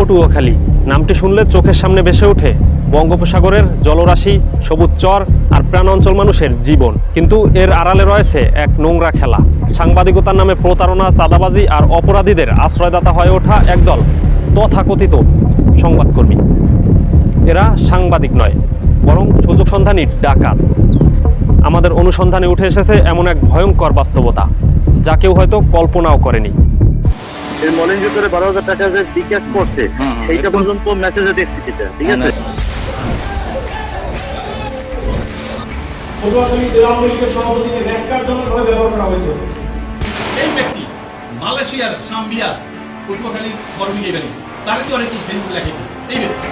পটুয়াখালী। নামটি শুনলে চোখের সামনে ভেসে ওঠে বঙ্গোপসাগরের জলরাশি, সবুজ চর আর প্রাণ অঞ্চল মানুষের জীবন। কিন্তু এর আড়ালে রয়েছে এক নোংরা খেলা। সাংবাদিকতার নামে প্রতারণা, চাঁদাবাজি আর অপরাধীদের আশ্রয়দাতা হয়ে ওঠা একদল তথাকথিত সংবাদকর্মী। এরা সাংবাদিক নয়, বরং সুযোগ সন্ধানী ডাকাত। আমাদের অনুসন্ধানে উঠে এসেছে এমন এক ভয়ঙ্কর বাস্তবতা, যা কেউ হয়তো কল্পনাও করেনি। এই মলিন করে বারো হাজার টাকা যে বিকাশ করছে সেইটা পর্যন্ত মেসেজে দেখছি ঠিক আছে? পটুয়াখালী জেলা আওয়ামী সভাপতিকে ন্যাক্কারজনকভাবে ব্যবহার করা হয়েছে। এই ব্যক্তি মালয়েশিয়ার পটুয়াখালী কর্মী গেলেন তারে তো অনেক কিছু ফেসবুক লেখাইতেছে এই ব্যক্তি।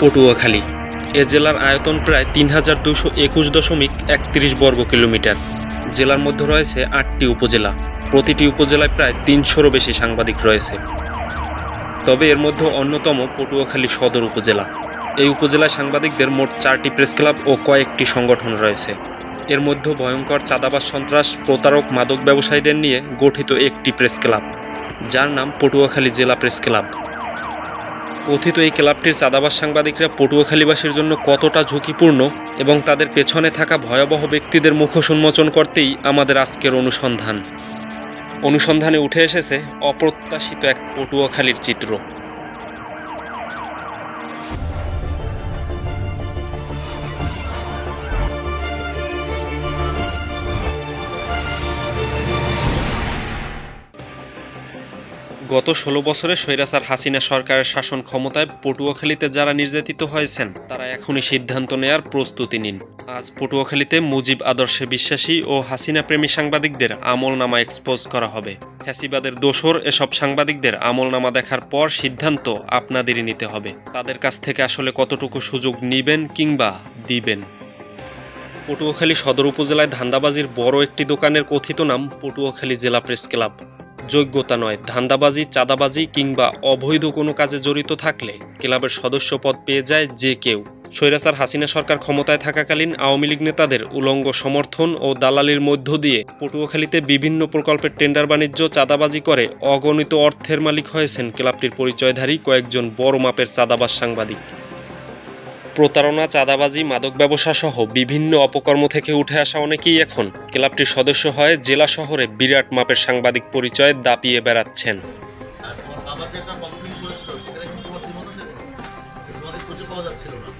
পটুয়াখালী। এ জেলার আয়তন প্রায় তিন হাজার দুশো একুশ দশমিক একত্রিশ বর্গ কিলোমিটার জেলার মধ্যে রয়েছে আটটি উপজেলা। প্রতিটি উপজেলায় প্রায় তিনশোরও বেশি সাংবাদিক রয়েছে। তবে এর মধ্যে অন্যতম পটুয়াখালী সদর উপজেলা। এই উপজেলায় সাংবাদিকদের মোট চারটি প্রেস ক্লাব ও কয়েকটি সংগঠন রয়েছে। এর মধ্যে ভয়ঙ্কর চাঁদাবাস সন্ত্রাস, প্রতারক, মাদক ব্যবসায়ীদের নিয়ে গঠিত একটি প্রেস ক্লাব, যার নাম পটুয়াখালী জেলা প্রেস ক্লাব। কথিত এই ক্লাবটির চাঁদাবাস সাংবাদিকরা পটুয়াখালীবাসীর জন্য কতটা ঝুঁকিপূর্ণ এবং তাদের পেছনে থাকা ভয়াবহ ব্যক্তিদের মুখোশ উন্মোচন করতেই আমাদের আজকের অনুসন্ধান। অনুসন্ধানে উঠে এসেছে অপ্রত্যাশিত এক পটুয়াখালীর চিত্র। গত ষোলো বছরে স্বৈরাচার হাসিনা সরকারের শাসন ক্ষমতায় পটুয়াখালীতে যারা নির্যাতিত হয়েছেন, তারা এখনই সিদ্ধান্ত নেয়ার প্রস্তুতি নিন। আজ পটুয়াখালীতে মুজিব আদর্শে বিশ্বাসী ও হাসিনা প্রেমী সাংবাদিকদের আমলনামা এক্সপোজ করা হবে। ফ্যাসিবাদের দোসর এসব সাংবাদিকদের আমলনামা দেখার পর সিদ্ধান্ত আপনাদেরই নিতে হবে। তাদের কাছ থেকে আসলে কতটুকু সুযোগ নিবেন কিংবা দিবেন? পটুয়াখালী সদর উপজেলায় ধান্দাবাজির বড় একটি দোকানের কথিত নাম পটুয়াখালী জেলা প্রেস ক্লাব। যোগ্যতা নয়। ধান্দাবাজি, চাঁদাবাজি কিংবা অবৈধ কোনো কাজে জড়িত থাকলে ক্লাবের সদস্য পদ পেয়ে যায় যে কেউ। স্বৈরাচার হাসিনা সরকার ক্ষমতায় থাকাকালীন আওয়ামী লীগ নেতাদের উলঙ্গ সমর্থন ও দালালির মধ্য দিয়ে পটুয়াখালীতে বিভিন্ন প্রকল্পের টেন্ডার বাণিজ্য, চাঁদাবাজি করে অগণিত অর্থের মালিক হয়েছেন ক্লাবটির পরিচয়ধারী কয়েকজন বড় মাপের চাঁদাবাজ সাংবাদিক। প্রতারণা, চাঁদাবাজি, মাদক ব্যবসা সহ বিভিন্ন অপকর্ম থেকে উঠে আসা অনেকেই এখন ক্লাবটির সদস্য হয়ে জেলা শহরে বিরাট মাপের সাংবাদিক পরিচয় দাপিয়ে বেড়াচ্ছেন। পাওয়া যাচ্ছিল না।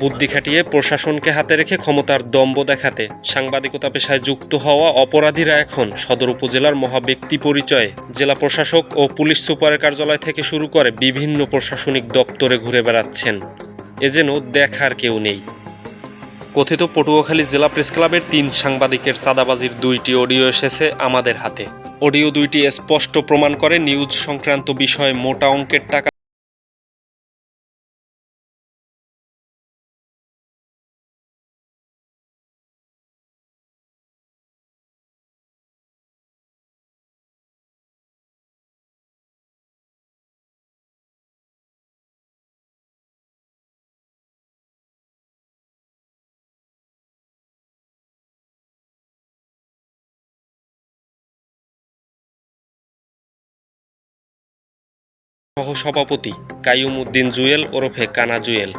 বুদ্ধি খাটিয়ে প্রশাসনকে হাতে রেখে ক্ষমতার দম্ভ দেখাতে সাংবাদিকতা পেশায় যুক্ত হওয়া অপরাধীরা এখন সদর উপজেলার মহাব্যক্তি পরিচয়ে জেলা প্রশাসক ও পুলিশ সুপারের কার্যালয় থেকে শুরু করে বিভিন্ন প্রশাসনিক দপ্তরে ঘুরে বেড়াচ্ছেন। এ যেন দেখার কেউ নেই। কথিত পটুয়াখালী জেলা প্রেস ক্লাবের তিন সাংবাদিকের চাঁদাবাজির দুইটি অডিও এসেছে আমাদের হাতে। অডিও দুইটি স্পষ্ট প্রমাণ করে নিউজ সংক্রান্ত বিষয়ে মোটা অঙ্কের টাকা সহসভাপতি কাইয়ুম উদ্দিন জুয়েল ওরফে কানা জুয়েল।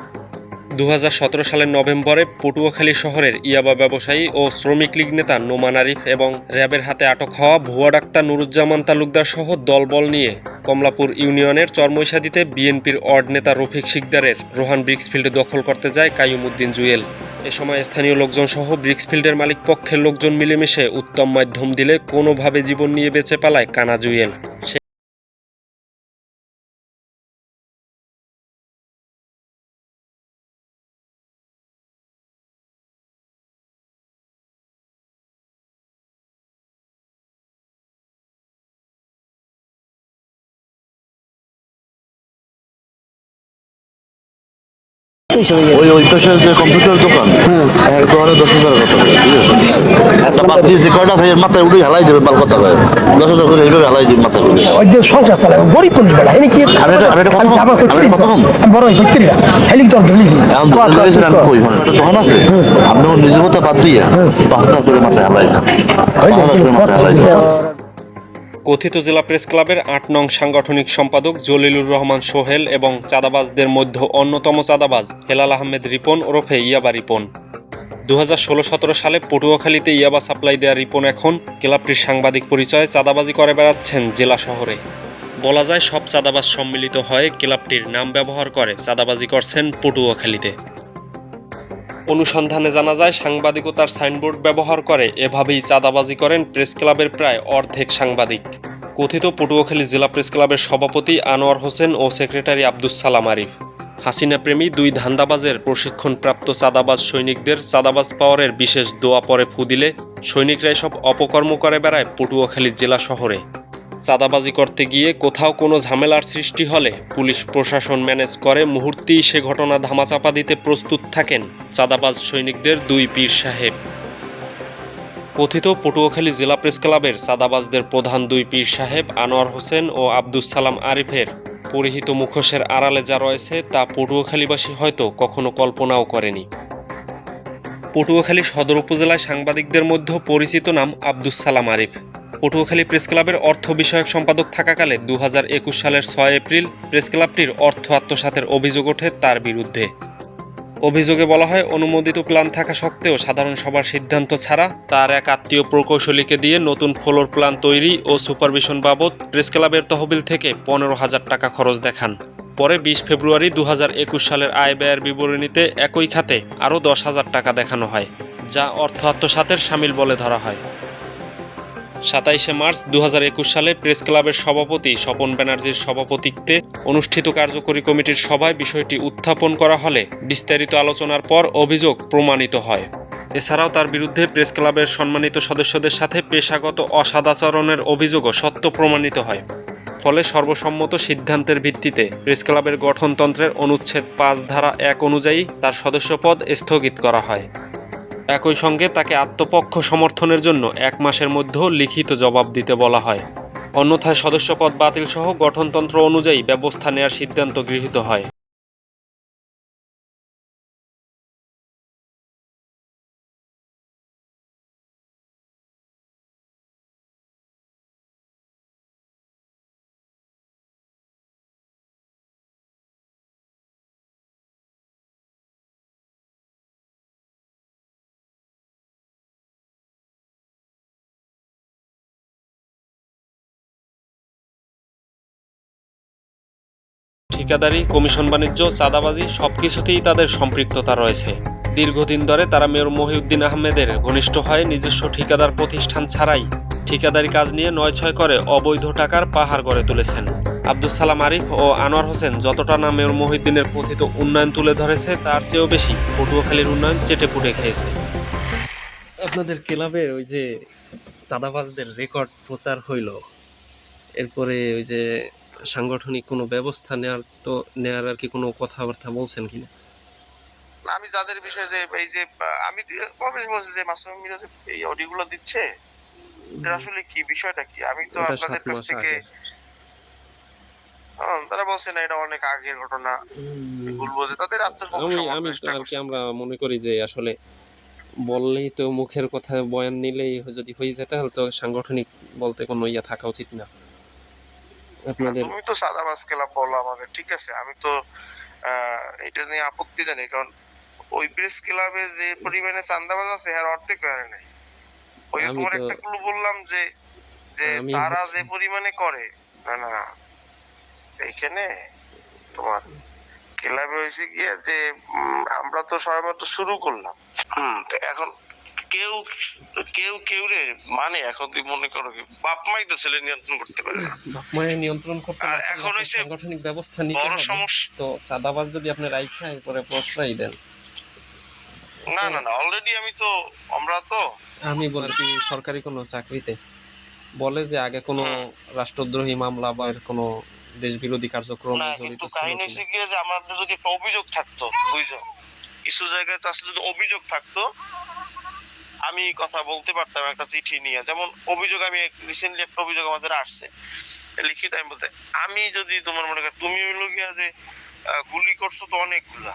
দু হাজার সতেরো সালের নভেম্বরে পটুয়াখালী শহরের ইয়াবা ব্যবসায়ী ও শ্রমিক লীগ নেতা নোমান আরিফ এবং র্যাবের হাতে আটক হওয়া ভুয়া ডাক্তার নুরুজ্জামান তালুকদার সহ দলবল নিয়ে কমলাপুর ইউনিয়নের চরমৈশাদিতে বিএনপির অড নেতা রফিক শিকদারের রোহান ব্রিক্সফিল্ডে দখল করতে যায় কাইয়ুম উদ্দিন জুয়েল। এ সময় স্থানীয় লোকজন সহ ব্রিক্সফিল্ডের মালিক পক্ষের লোকজন মিলেমিশে উত্তম মাধ্যম দিলে কোনোভাবে জীবন নিয়ে বেঁচে পালায় কানা জুয়েল। হিসেবে ওই ওই পাশে যে কম্পিউটার দোকান এক দোকানে দশ হাজার কথা বলে, ঠিক আছে? একটা কয়টা ভাইয়ের মাথায় উঠে হেলাই দেবে মাল কথা ভাই? দশ হাজার করে এইভাবে হেলাই দিবে মাথায় উঠে ওই যে সংসার চালায় গরিব মানুষ বেড়া এনে কি আমি এটা- আমি এটা কথা আমি কথা আমি বড় ফ্যাক্টরি না তোর ধরেছি এখন দোকান লাগিয়েছেন আমি কই? মানে আছে। আপনি নিজের কথা বাদ দিয়ে পাঁচ হাজার করে মাথায় হেলাই দেন। করে মাথায় হেলাই কথিত জেলা প্রেস ক্লাবের আট নং সাংগঠনিক সম্পাদক জলিলুর রহমান সোহেল এবং চাঁদাবাজদের মধ্যে অন্যতম চাঁদাবাজ হেলাল আহমেদ রিপন ওরফে ইয়াবা রিপন। দু হাজার ষোলো সতেরো সালে পটুয়াখালীতে ইয়াবা সাপ্লাই দেওয়া রিপন এখন ক্লাবটির সাংবাদিক পরিচয়ে চাঁদাবাজি করে বেড়াচ্ছেন জেলা শহরে। বলা যায়, সব চাঁদাবাজ সম্মিলিত হয়ে ক্লাবটির নাম ব্যবহার করে চাঁদাবাজি করছেন পটুয়াখালীতে। অনুসন্ধানে জানা যায় সাংবাদিকতার সাইনবোর্ড ব্যবহার করে। এভাবেই চাঁদাবাজি করেন প্রেস ক্লাবের প্রায় অর্ধেক সাংবাদিক। কথিত, পটুয়াখালী জেলা প্রেস ক্লাবের সভাপতি আনোয়ার হোসেন ও সেক্রেটারি আব্দুস সালাম আরিফ। হাসিনা প্রেমী দুই ধান্দাবাজের প্রশিক্ষণপ্রাপ্ত চাঁদাবাজ সৈনিকদের চাঁদাবাজ পাওয়ারের বিশেষ দোয়া পরে ফু দিলে সৈনিকরা এসব অপকর্ম করে বেড়ায় পটুয়াখালী জেলা শহরে। চাঁদাবাজি করতে গিয়ে কোথাও কোনো ঝামেলার সৃষ্টি হলে পুলিশ প্রশাসন ম্যানেজ করে মুহূর্তেই সে ঘটনা ধামাচাপা দিতে প্রস্তুত থাকেন চাঁদাবাজ সৈনিকদের দুই পীর সাহেব। কথিত পটুয়াখালী জেলা প্রেস ক্লাবের চাঁদাবাজদের প্রধান দুই পীর সাহেব আনোয়ার হোসেন ও আব্দুস সালাম আরিফের পরিহিত মুখোশের আড়ালে যা রয়েছে তা পটুয়াখালীবাসী হয়তো কখনো কল্পনাও করেনি। পটুয়াখালী সদর উপজেলায় সাংবাদিকদের মধ্যে পরিচিত নাম আব্দুস সালাম আরিফ। পটুয়াখালী প্রেস ক্লাবের অর্থ বিষয়ক সম্পাদক থাকাকালে দু হাজার একুশ সালের ছয় এপ্রিল প্রেস ক্লাবটির অর্থ আত্মসাতের অভিযোগ ওঠে তার বিরুদ্ধে। অভিযোগে বলা হয়, অনুমোদিত প্ল্যান থাকা সত্ত্বেও সাধারণ সভার সিদ্ধান্ত ছাড়া তার এক আত্মীয় প্রকৌশলীকে দিয়ে নতুন ফ্লোর প্ল্যান তৈরি ও সুপারভিশন বাবদ প্রেস ক্লাবের তহবিল থেকে পনেরো হাজার টাকা খরচ দেখান। পরে বিশ ফেব্রুয়ারি দু হাজার একুশ সালের আয় ব্যয়ের বিবরণীতে একই খাতে আরও দশ হাজার টাকা দেখানো হয়, যা অর্থ আত্মসাতের সামিল বলে ধরা হয়। সাতাইশে মার্চ দু হাজার একুশ সালে প্রেস ক্লাবের সভাপতি স্বপন ব্যানার্জির সভাপতিত্বে অনুষ্ঠিত কার্যকরী কমিটির সভায় বিষয়টি উত্থাপন করা হলে বিস্তারিত আলোচনার পর অভিযোগ প্রমাণিত হয়। এছাড়াও তার বিরুদ্ধে প্রেস ক্লাবের সম্মানিত সদস্যদের সাথে পেশাগত অসাদাচরণের অভিযোগও সত্য প্রমাণিত হয়। ফলে সর্বসম্মত সিদ্ধান্তের ভিত্তিতে প্রেস ক্লাবের গঠনতন্ত্রের অনুচ্ছেদ পাঁচ ধারা এক অনুযায়ী তার সদস্যপদ স্থগিত করা হয়। একই সঙ্গে তাকে আত্মপক্ষ সমর্থনের জন্য এক মাসের মধ্যেও লিখিত জবাব দিতে বলা হয়। অন্যথায় সদস্যপদ বাতিলসহ গঠনতন্ত্র অনুযায়ী ব্যবস্থা নেওয়ার সিদ্ধান্ত গৃহীত হয়। ঠিকাদারি, কমিশন বাণিজ্য, চাঁদাবাজি সব কিছুতেই তাদের সম্পৃক্ততা রয়েছে। দীর্ঘদিন ধরে তারা মেয়র মহিউদ্দিন আহমেদের ঘনিষ্ঠ হয়ে নিজস্ব ঠিকাদার প্রতিষ্ঠান ছাড়াই ঠিকাদারি কাজ নিয়ে নয় ছয় করে অবৈধ টাকার পাহাড় গড়ে তুলেছেন। আব্দুল সালাম আরিফ ও আনোয়ার হোসেন যতটা না মেয়র মহিউদ্দিনের কথিত উন্নয়ন তুলে ধরেছে, তার চেয়েও বেশি পটুয়াখালীর উন্নয়ন চেটে পুটে খেয়েছে। আপনাদের ক্লাবের ওই যে চাঁদাবাজদের রেকর্ড প্রচার হইল, এরপরে ওই যে সাংগঠনিক কোনো ব্যবস্থা নেওয়ার তো নেওয়ার আর কি কোনো কথাবার্তা বলছেন কিনা? আমি যাদের বিষয়ে যে এই যে আমি কবে বলছি যে মাসুম মিরাজ এই অডিওগুলো দিচ্ছে এটা আসলে কি বিষয়টা কি? আমি তো আপনাদের কাছ থেকে হ্যাঁ, তারা বলছে না এটা অনেক আগের ঘটনা। বলব যে তাদের আত্মসমর্পণ আমি আর কি আমরা মনে করি যে আসলে বললেই তো মুখের কথা বয়ান নিলেই যদি হয়ে যায় তাহলে তো সাংগঠনিক বলতে কোনো ইয়া থাকা উচিত না। আপনাদের? তুমি তো সাদাবাস ক্লাব বলো আমাদের ঠিক আছে আমি তো এটা নিয়ে আপত্তি জানি কারণ ওই প্রেস ক্লাবে যে পরিমাণে চান্দাবাজ আছে এর অর্ধেক হয় নাই। ওই তোমার একটা ক্লু বললাম যে যে তারা যে পরিমাণে করে না না এইখানে তোমার ক্লাবে হয়েছে গিয়ে যে আমরা তো সবেমাত্র শুরু করলাম। হুম এখন কেউ কেউ কেউ রে মানে এখন তুই মনে করো কি বাপ মাই তো ছেলে নিয়ন্ত্রণ করতে পারে না। বাপ মায়ের নিয়ন্ত্রণ করতে আর এখন হইছে সাংগঠনিক ব্যবস্থা নিতে বড় সমস্যা। তো চাঁদাবাজ যদি আপনি রাইখা এরপরে প্রশ্রয় দেন। না না না অলরেডি আমি তো আমরা তো। আমি বলছি সরকারি কোনো চাকরিতে বলে যে আগে কোনো রাষ্ট্রদ্রোহী মামলা বা এর কোনো দেশ বিরোধী কার্যক্রমে জড়িত কিন্তু ছিল কাহিনী কিনা? হচ্ছে গিয়ে যে আমাদের যদি একটা অভিযোগ থাকতো বুঝছ? কিছু জায়গায় তার যদি অভিযোগ থাকতো আমি কথা বলতে পারতাম একটা চিঠি নিয়ে। যেমন অভিযোগ আমি রিসেন্টলি একটা অভিযোগ আমাদের আসছে। লিখিত আমি বলতে, আমি যদি তোমার মনে কর তুমি হইল গিয়া যে গুলি করছ তো অনেকগুলা।